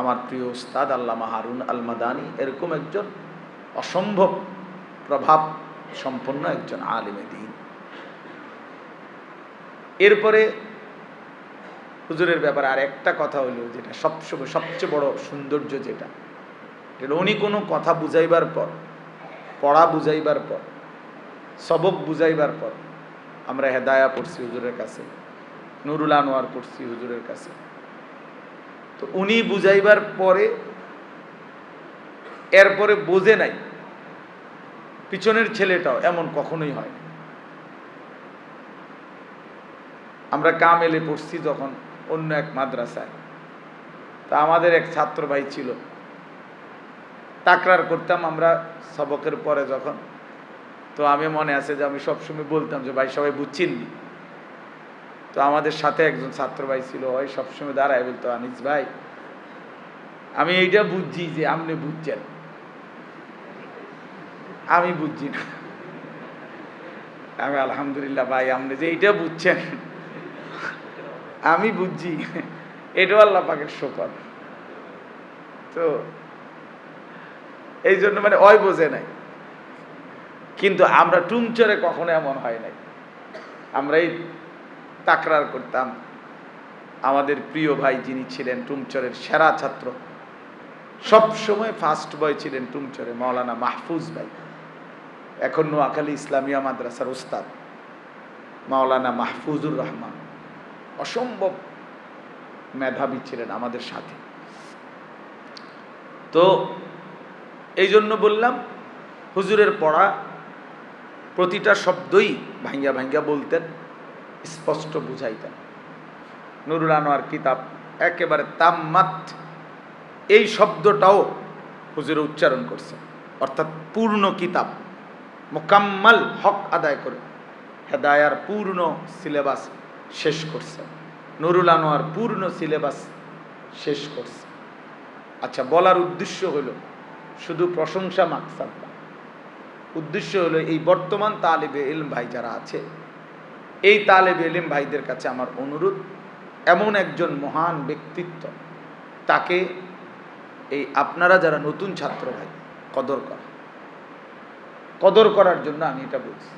আমার প্রিয় উস্তাদ আল্লামা হারুন আল মাদানি এরকম একজন অসম্ভব প্রভাব সম্পন্ন একজন আলিমে দিন। এরপরে হুজুরের ব্যাপারে আর একটা কথা হইল যেটা সবসময় সবচেয়ে বড় সৌন্দর্য যেটা যেটা উনি কোনো কথা বুঝাইবার পর, পড়া বুঝাইবার পর, সবক বুঝাইবার পর আমরা হেদায়া পড়ছি হুজুরের কাছে, নুরুল আনোয়ার পড়ছি হুজুরের কাছে। তো উনি বুঝাইবার পরে, এরপরে বোঝে নাই, পিছনের ছেলেটাও এমন কখনোই হয়। আমরা কামেলে পড়ছি যখন অন্য এক মাদ্রাসায়। তা আমাদের এক ছাত্র ভাই ছিল। তাকরার করতাম আমরা সবকের পরে যখন। তো আমি মনে আছে যে আমি সবসময় বলতাম যে, ভাই, সবাই বুঝছেননি তো আমাদের সাথে একজন ছাত্র ভাই ছিল, ওই সবসময় দাঁড়ায় বলতো, আনিস ভাই, আমি এইটা বুঝছি যে আপনি বুঝছেন। আমি বুঝছি না। আমি আলহামদুলিল্লাহ ভাই, আপনি যে এইটা বুঝছেন, আমি বুঝছি, এটাও আল্লাহ পাকের শোকর তো এই জন্য মানে অয় বোঝে নাই। কিন্তু আমরা টুমচরে কখনো এমন হয় নাই। আমরা এই তাকরার করতাম। আমাদের প্রিয় ভাই যিনি ছিলেন টুমচরের সেরা ছাত্র, সব সময় ফার্স্ট বয় ছিলেন টুমচরে মাওলানা মাহফুজ ভাই। এখন নোয়াখালী ইসলামিয়া মাদ্রাসার ওস্তাদ, মাওলানা মাহফুজুর রহমান। অসম্ভব মেধাবী ছিলেন আমাদের সাথে। তো এই জন্য বললাম, হুজুরের পড়া প্রতিটা শব্দই ভাঙ্গা ভাঙ্গা বলতেন। স্পষ্ট বুঝাইতেন। নুরুল আনোয়ার কিতাব একেবারে তাম্মাত এই শব্দটাও হুজুরে উচ্চারণ করছে। অর্থাৎ পূর্ণ কিতাব, মোকাম্মাল হক আদায় করে, হেদায়ার পূর্ণ সিলেবাস শেষ করছে। নুরুল আনোয়ার পূর্ণ সিলেবাস শেষ করছে। আচ্ছা বলার উদ্দেশ্য হলো শুধু প্রশংসা মাকসাদ উদ্দেশ্য হলো এই বর্তমান তালেবে এলম ভাই যারা আছে এই তালেবে এলিম ভাইদের কাছে আমার অনুরোধ, এমন একজন মহান ব্যক্তিত্ব, তাকে এই আপনারা যারা নতুন ছাত্র ভাই, কদর করা। কদর করার জন্য আমি এটা বলছি।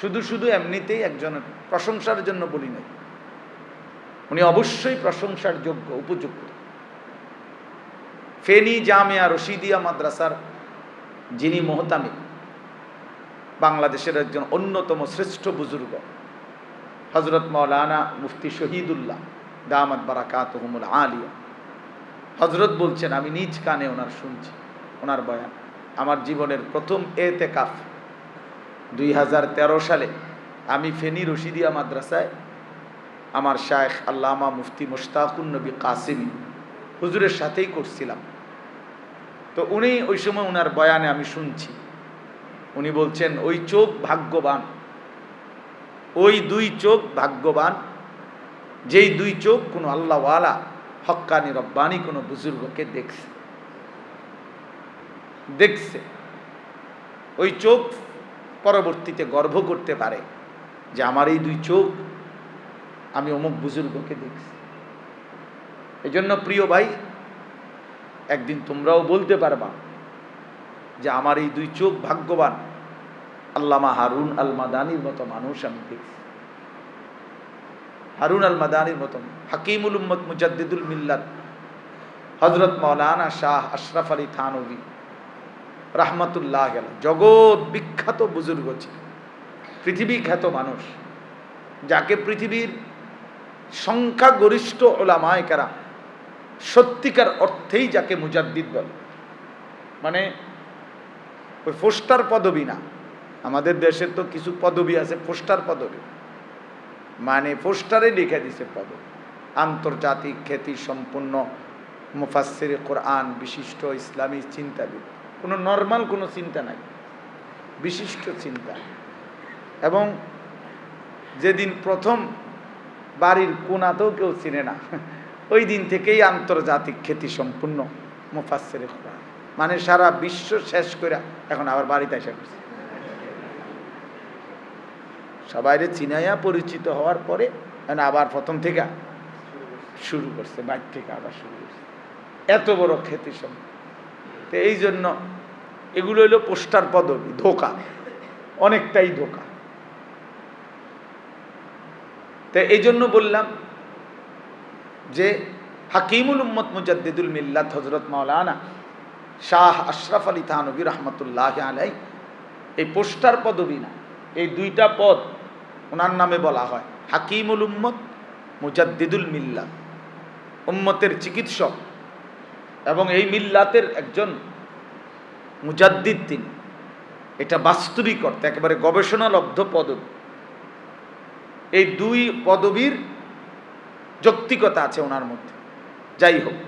শুধু শুধু এমনিতেই একজনের প্রশংসার জন্য বলি নাই। উনি অবশ্যই প্রশংসার যোগ্য, উপযুক্ত। ফেনী জামিয়া রশিদিয়া মাদ্রাসার যিনি মোহতামি বাংলাদেশের একজন অন্যতম শ্রেষ্ঠ বুজুর্গ হজরত মৌলানা মুফতি শহীদুল্লাহ দামাত বারাকাতহমুল আলিয়া। হজরত বলছেন, আমি নিজ কানে ওনার শুনছি, ওনার বয়ান। আমার জীবনের প্রথম এতে কাফ দুই হাজার তেরো সালে আমি ফেনী রশিদিয়া মাদ্রাসায় আমার শায়েখ আল্লামা মুফতি মুশতাকুন নবী কাসিমি হুজুরের সাথেই করছিলাম। তো উনি ওই সময় ওনার বয়ানে আমি শুনছি। উনি বলছেন, ওই চোখ ভাগ্যবান। ওই দুই চোখ ভাগ্যবান। যেই দুই চোখ কোনো আল্লাহওয়ালা, হক্কানি রব্বানি কোনো বুজুর্গকে দেখছে। দেখছে। ওই চোখ পরবর্তীতে গর্ব করতে পারে। যে আমার এই দুই চোখ, আমি অমুক বুজুর্গকে দেখছি। এই জন্য প্রিয় ভাই, একদিন তোমরাও বলতে পারবা যে আমার এই দুই চোখ ভাগ্যবান। আল্লামা হারুন আল মাদানির মতো মানুষ আমি দেখছি। হারুন আল মাদানির মতো হাকিমুল উম্মত মুজাদ্দিদুল মিল্লাত হজরত মৌলানা শাহ আশরাফ আলী থানবী রাহমাতুল্লাহ গেল জগৎ বিখ্যাত বুজুর্গ ছিল পৃথিবী খ্যাত মানুষ। যাকে পৃথিবীর সংখ্যাগরিষ্ঠ ওলামায় কারা সত্যিকার অর্থেই যাকে মুজাদ্দিদ বলে। মানে ওই ফোস্টার পদবি না। আমাদের দেশের তো কিছু পদবি আছে, ফোস্টার পদবি। মানে পোস্টারে লিখে দিছে পদবি। আন্তর্জাতিক খ্যাতি সম্পূর্ণ মুফাসির কোরআন, বিশিষ্ট ইসলামী চিন্তাবিদ। কোনো নর্মাল কোনো চিন্তা নাই। বিশিষ্ট চিন্তা। এবং যেদিন প্রথম বাড়ির কোনাতেও কেউ চিনে না, ওই দিন থেকেই আন্তর্জাতিক খ্যাতি সম্পূর্ণ মুফাসের কোরআন। মানে সারা বিশ্ব শেষ করে এখন আবার বাড়িতে এসে করছে সবাইরে চিনাইয়া পরিচিত হওয়ার পরে মানে আবার প্রথম থেকে শুরু করছে, বাইর থেকে আবার শুরু করছে। এত বড় খ্যাতি সম্পন্ন তো এই জন্য এগুলো হলো পোস্টার পদবি, ধোকা। অনেকটাই ধোকা। তো এই জন্য বললাম যে হাকিমুল উম্মত মুজাদ্দিদুল মিল্লাত হজরত মাওলানা শাহ আশরাফ আলী থানবী রহমতুল্লাহ আলাই এই পোস্টার পদবি না, এই দুইটা পদ ওনার নামে বলা হয়। হাকিমুল উম্মত, মুজাদ্দিদুল মিল্লা উম্মতের চিকিৎসক। এবং এই মিল্লাতের একজন মুজাদ্দিদ তিনি। এটা বাস্তবিক অর্থে একেবারে গবেষণালব্ধ পদবি। এই দুই পদবীর যৌক্তিকতা আছে ওনার মধ্যে। যাই হোক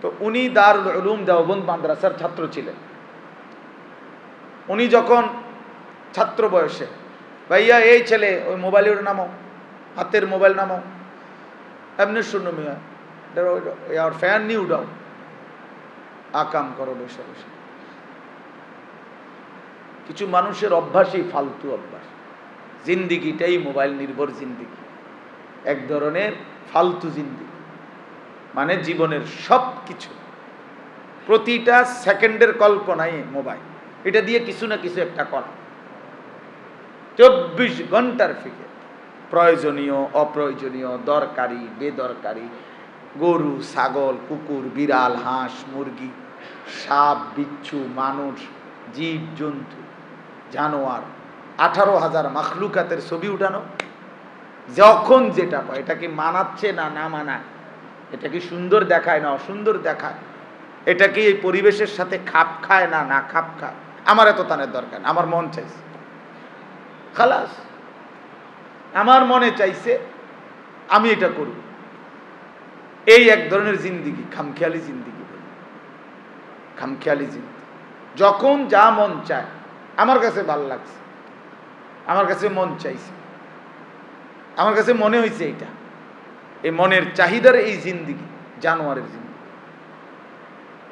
তো উনি দারুল উলুম দেওবন্দ মাদ্রাসার ছাত্র ছিলেন। উনি যখন ছাত্র বয়সে, ভাইয়া, এই ছেলে, ওই মোবাইলের নামো হাতের মোবাইল নামো এমনি শূন্য মিয়া ফ্যান নিয়ে উঠাও আকাম করো, বসে বসে। কিছু মানুষের অভ্যাসই ফালতু অভ্যাস। জিন্দিগিটাই মোবাইল নির্ভর জিন্দিগি। এক ধরনের ফালতু জিন্দিগি। মানে জীবনের সব কিছু প্রতিটা সেকেন্ডের কল্পনায় মোবাইল। এটা দিয়ে কিছু না কিছু একটা করা। চব্বিশ ঘণ্টার ফিকে। প্রয়োজনীয়, অপ্রয়োজনীয়, দরকারি, বেদরকারি, গরু, ছাগল, কুকুর, বিড়াল, হাঁস, মুরগি, সাপ, বিচ্ছু, মানুষ, জীব, জন্তু, জানোয়ার, আঠারো হাজার মাখলুকাতের ছবি উঠানো। যখন যেটা পায়, এটাকে মানাচ্ছে না না মানায়। এটা কি সুন্দর দেখায় না অসুন্দর দেখায়? এটা কি এই পরিবেশের সাথে খাপ খায় না না খাপ খায়? আমার এত তানের দরকার আমার মন চাইছে। খালাস, আমার মনে চাইছে আমি এটা করব। এই এক ধরনের জিন্দিগি, খামখেয়ালি জিন্দিগি খামখেয়ালি জিন্দিগি। যখন যা মন চায়, আমার কাছে ভালো লাগছে। আমার কাছে মন চাইছে। আমার কাছে মনে হয়েছে এটা। এই মনের চাহিদার এই জিন্দিগি, জানোয়ারের জিন্দিগি।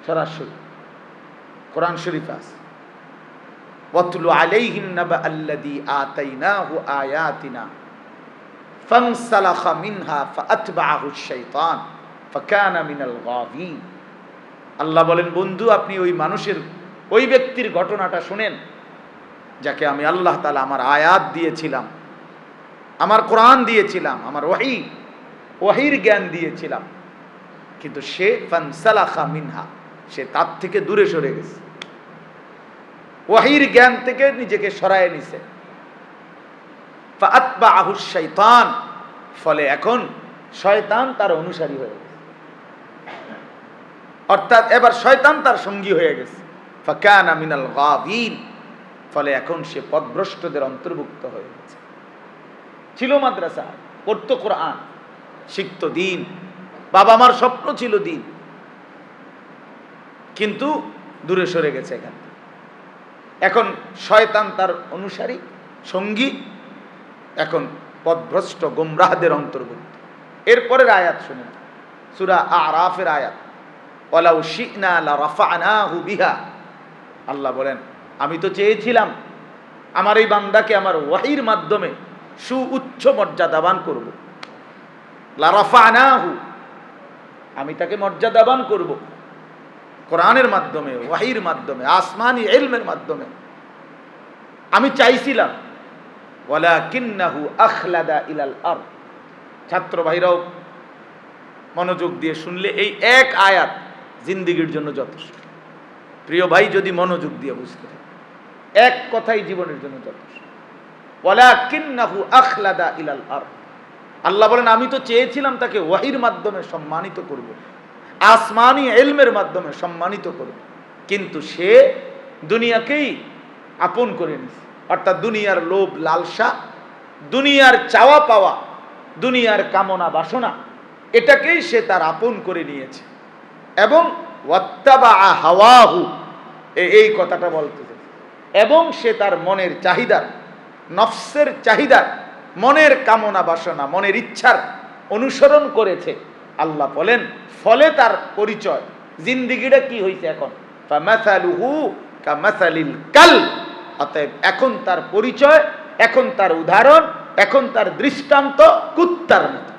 সরাসরি কোরআন শরীফ আছে। ওয়াতলু আলাইহিম নাবা আল্লাযী আতাইনাহু আয়াতিনা ফানসালাখা মিনহা ফাআতবাআহু আশ-শাইতান ফাকানা মিনাল গাবিন আল্লাহ বলেন, বন্ধু, আপনি ওই মানুষের, ওই ব্যক্তির ঘটনাটা শুনেন, যাকে আমি আল্লাহ তাআলা আমার আয়াত দিয়েছিলাম, আমার কোরআন দিয়েছিলাম, আমার ওয়াহি ওয়াহির জ্ঞান দিয়েছিলাম। কিন্তু সে ফানসালাখা মিনহা, সে তার থেকে দূরে সরে গেছে। ওয়াহির জ্ঞান থেকে নিজেকে সরায় নিছে। শয়তান ফলে এখন শয়তান তার অনুসারী হয়ে গেছে। অর্থাৎ এবার শয়তান তার সঙ্গী হয়ে গেছে। ফাকানা মিনাল গাবিন ফলে এখন সে পদভ্রষ্টদের অন্তর্ভুক্ত হয়ে গেছে। ছিল মাদ্রাসা, পড়তো কোরআন। শিখত দিন। বাবা মার স্বপ্ন ছিল দিন। কিন্তু দূরে সরে গেছে এখান। এখন শয়তান তার অনুসারী, সঙ্গী, এখন পদভ্রষ্ট গোমরাহদের অন্তর্ভুক্ত। এরপরের আয়াত শুনে সুরা আরাফের আয়াত। ওলাউ শিনা বিহা। আল্লাহ বলেন, আমি তো চেয়েছিলাম আমার এই বান্দাকে আমার ওয়াহির মাধ্যমে সু উচ্চ মর্যাদাবান করব। আমি তাকে মর্যাদাবান করব। কোরআনের মাধ্যমে, ওয়াহির মাধ্যমে, আসমানি এলমের মাধ্যমে। আমি চাইছিলাম আখলাদা ইলাল ছাত্র ভাইরাও মনোযোগ দিয়ে শুনলে এই এক আয়াত জিন্দিগির জন্য যথেষ্ট। প্রিয় ভাই যদি মনোযোগ দিয়ে বুঝতে এক কথাই জীবনের জন্য যথেষ্ট। ওয়ালা কিন্নাহু আখলাদা ইলাল আর আল্লাহ বলেন, আমি তো চেয়েছিলাম তাকে ওয়াহির মাধ্যমে সম্মানিত করব, আসমানি এলমের মাধ্যমে সম্মানিত করব। কিন্তু সে দুনিয়াকেই আপন করে নিছে। অর্থাৎ দুনিয়ার লোভ লালসা, দুনিয়ার চাওয়া পাওয়া, দুনিয়ার কামনা বাসনা, এটাকেই সে তার আপন করে নিয়েছে। এবং হাওয়াহু এই কথাটা বলতে। এবং সে তার মনের চাহিদার, নফসের চাহিদার মনের কামনা বাসনা, মনের ইচ্ছার অনুসরণ করেছে। আল্লাহ বলেন, ফলে তার পরিচয়। জিন্দিগিটা কি হয়েছে এখন? কাল। অতএব এখন তার পরিচয়, এখন তার উদাহরণ, এখন তার দৃষ্টান্ত কুত্তার মতো।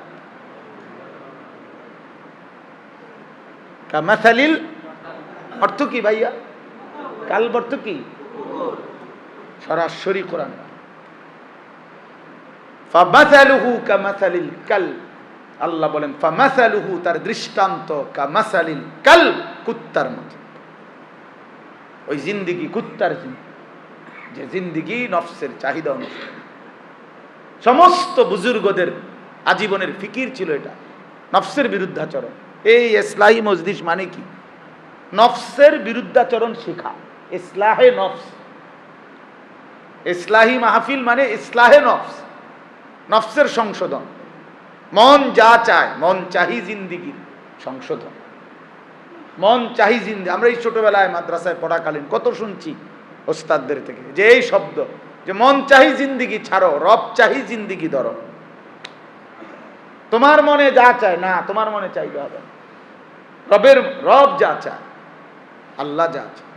কামাসালিল অর্থ কি ভাইয়া? কাল অর্থ কি? সরাসরি কোরআন। ফামাসালুহু কামাসালিল কাল। আল্লাহ বলেন, ফামাসালুহু, তার দৃষ্টান্ত কামাসালিল কাল, কুত্তার ওই কুত্তার যে নফসের চাহিদা অনুসারে। সমস্ত বুজুর্গদের আজীবনের ফিকির ছিল এটা, নফসের বিরুদ্ধাচরণ। এই ইসলাহী মজলিস মানে কি? নফসের বিরুদ্ধাচরণ শেখা, ইসলাহে নফস। ইসলাহী মাহফিল মানে ইসলাহে নফস। নফসের সংশোধন। মন যা চায়, মন চাহি জিন্দিগির সংশোধন। মন চাহি জিন্দি আমরা এই ছোটবেলায় মাদ্রাসায় পড়াকালীন কত শুনছি ওস্তাদদের থেকে, যে এই শব্দ, যে মন চাহি জিন্দিগি ছাড়ো, রব চাহি জিন্দিগি ধরো। তোমার মনে যা চায়, না, তোমার মনে চাইতে হবে। রবের, রব যা চায়, আল্লাহ যা চায়।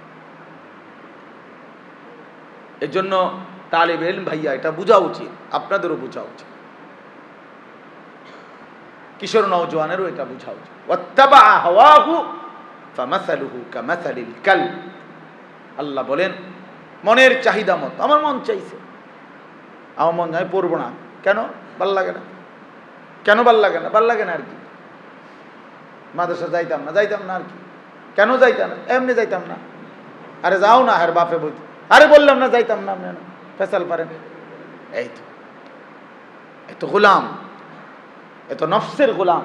এর জন্য তালিব এলম ভাইয়া, এটা বোঝা উচিত, আপনাদেরও বোঝা উচিত। কিশোর নওজোয়ানেরও এটা বোঝা উচিত। আল্লাহ বলেন, মনের চাহিদা মত, আমার মন চাইছে। আমার মন আমি পড়ব না। কেন? ভালো লাগে না। কেন ভালো লাগে না? ভালো লাগে না আর কি? মাদ্রাসা যাইতাম না যাইতাম না আর কি? কেন যাইতাম না? এমনি যাইতাম না। আরে যাও না আর বাপে বলতে আরে বললাম না, যাইতাম না আপনি ফেসাল পারেন। এই তো এত গোলাম এত নফসের গোলাম।